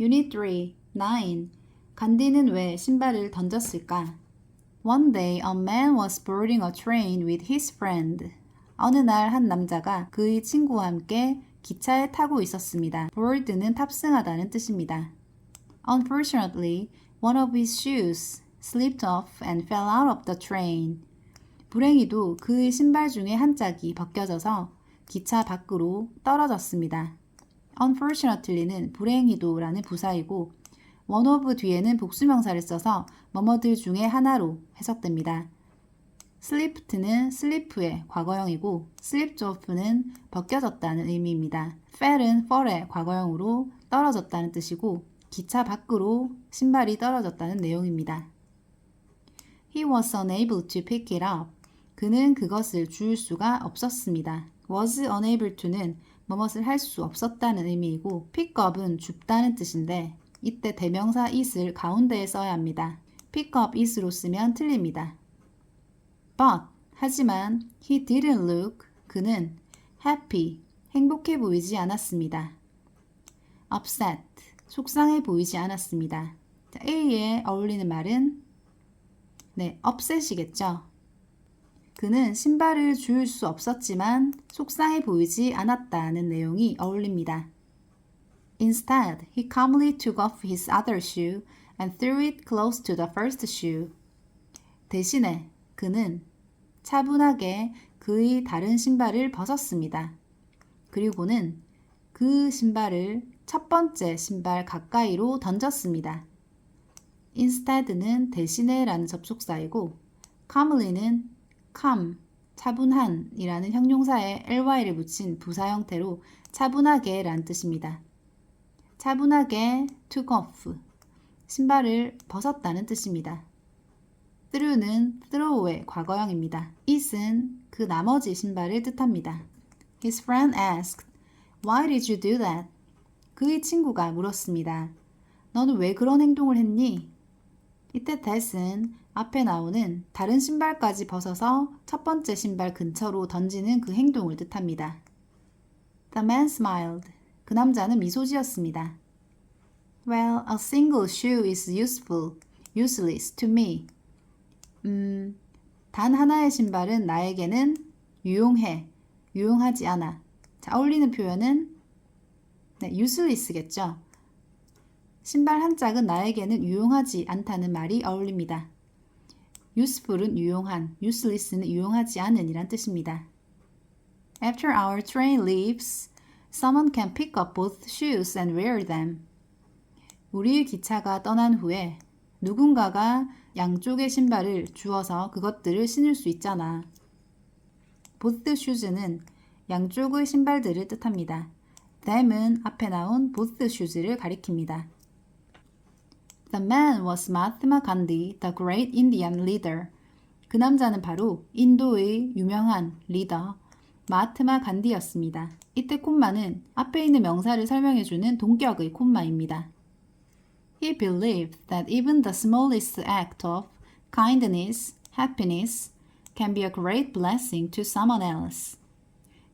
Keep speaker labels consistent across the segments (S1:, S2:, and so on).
S1: Unit 3, 9. 간디는 왜 신발을 던졌을까? One day a man was boarding a train with his friend. 어느 날 한 남자가 그의 친구와 함께 기차에 타고 있었습니다. board는 탑승하다는 뜻입니다. Unfortunately, one of his shoes slipped off and fell out of the train. 불행히도 그의 신발 중에 한 짝이 벗겨져서 기차 밖으로 떨어졌습니다. Unfortunately는 불행히도라는 부사이고 one of 뒤에는 복수명사를 써서 뭐뭐들 중에 하나로 해석됩니다. slipped는 slip의 과거형이고 slipped off는 벗겨졌다는 의미입니다. fell은 fall의 과거형으로 떨어졌다는 뜻이고 기차 밖으로 신발이 떨어졌다는 내용입니다. He was unable to pick it up. 그는 그것을 주울 수가 없었습니다. was unable to는 뭐뭇을 할 수 없었다는 의미이고 pick up은 줍다는 뜻인데 이때 대명사 it을 가운데에 써야 합니다. pick up it으로 쓰면 틀립니다. But 하지만 he didn't look 그는 happy 행복해 보이지 않았습니다. upset 속상해 보이지 않았습니다. 자, A에 어울리는 말은 네, upset이겠죠. 그는 신발을 주울 수 없었지만 속상해 보이지 않았다는 내용이 어울립니다. Instead, he calmly took off his other shoe and threw it close to the first shoe. 대신에 그는 차분하게 그의 다른 신발을 벗었습니다. 그리고는 그 신발을 첫 번째 신발 가까이로 던졌습니다. instead는 대신에라는 접속사이고 calmly는 calm, 차분한이라는 형용사에 ly를 붙인 부사 형태로 차분하게 란 뜻입니다. 차분하게 took off, 신발을 벗었다는 뜻입니다. threw는 throw의 과거형입니다. it은 그 나머지 신발을 뜻합니다. His friend asked, Why did you do that? 그의 친구가 물었습니다. 너는 왜 그런 행동을 했니? 이때 that은 앞에 나오는 다른 신발까지 벗어서 첫 번째 신발 근처로 던지는 그 행동을 뜻합니다. The man smiled. 그 남자는 미소 지었습니다. Well, a single shoe is useful, useless to me. 음, 단 하나의 신발은 나에게는 유용해, 유용하지 않아. 자, 어울리는 표현은 네, useless겠죠. 신발 한 짝은 나에게는 유용하지 않다는 말이 어울립니다. Useful은 유용한, useless는 유용하지 않은 이란 뜻입니다. After our train leaves, someone can pick up both shoes and wear them. 우리의 기차가 떠난 후에 누군가가 양쪽의 신발을 주어서 그것들을 신을 수 있잖아. both shoes는 양쪽의 신발들을 뜻합니다. them은 앞에 나온 both shoes를 가리킵니다. The man was Mahatma Gandhi, the great Indian leader. 그 남자는 바로 인도의 유명한 리더 마하트마 간디였습니다. 이때 콤마는 앞에 있는 명사를 설명해주는 동격의 콤마입니다. He believed that even the smallest act of kindness, happiness can be a great blessing to someone else.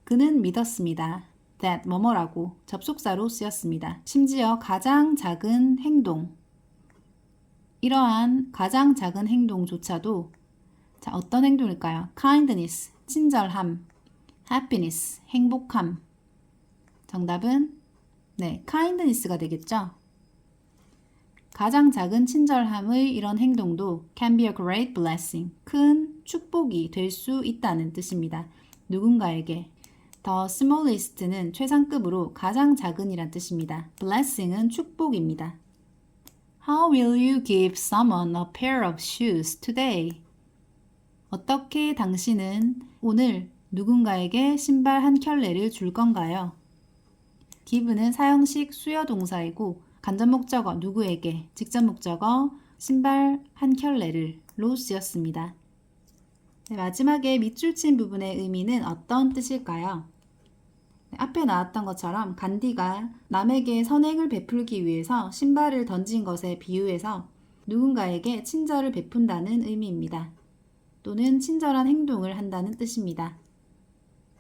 S1: 그는 믿었습니다. that 뭐뭐라고 접속사로 쓰였습니다. 심지어 가장 작은 행동, 이러한 가장 작은 행동조차도 자, 어떤 행동일까요? kindness, 친절함, happiness, 행복함. 정답은 네, kindness가 되겠죠. 가장 작은 친절함의 이런 행동도 can be a great blessing, 큰 축복이 될 수 있다는 뜻입니다. 누군가에게 the smallest는 최상급으로 가장 작은이란 뜻입니다. blessing은 축복입니다. How will you give someone a pair of shoes today? 어떻게 당신은 오늘 누군가에게 신발 한 켤레를 줄 건가요? give는 사형식 수여 동사이고 간접 목적어 누구에게, 직접 목적어 신발 한 켤레를로 쓰였습니다. 네, 마지막에 밑줄 친 부분의 의미는 어떤 뜻일까요? 네, 앞에 나왔던 것처럼 간디가 남에게 선행을 베풀기 위해서 신발을 던진 것에 비유해서 누군가에게 친절을 베푼다는 의미입니다. 또는 친절한 행동을 한다는 뜻입니다.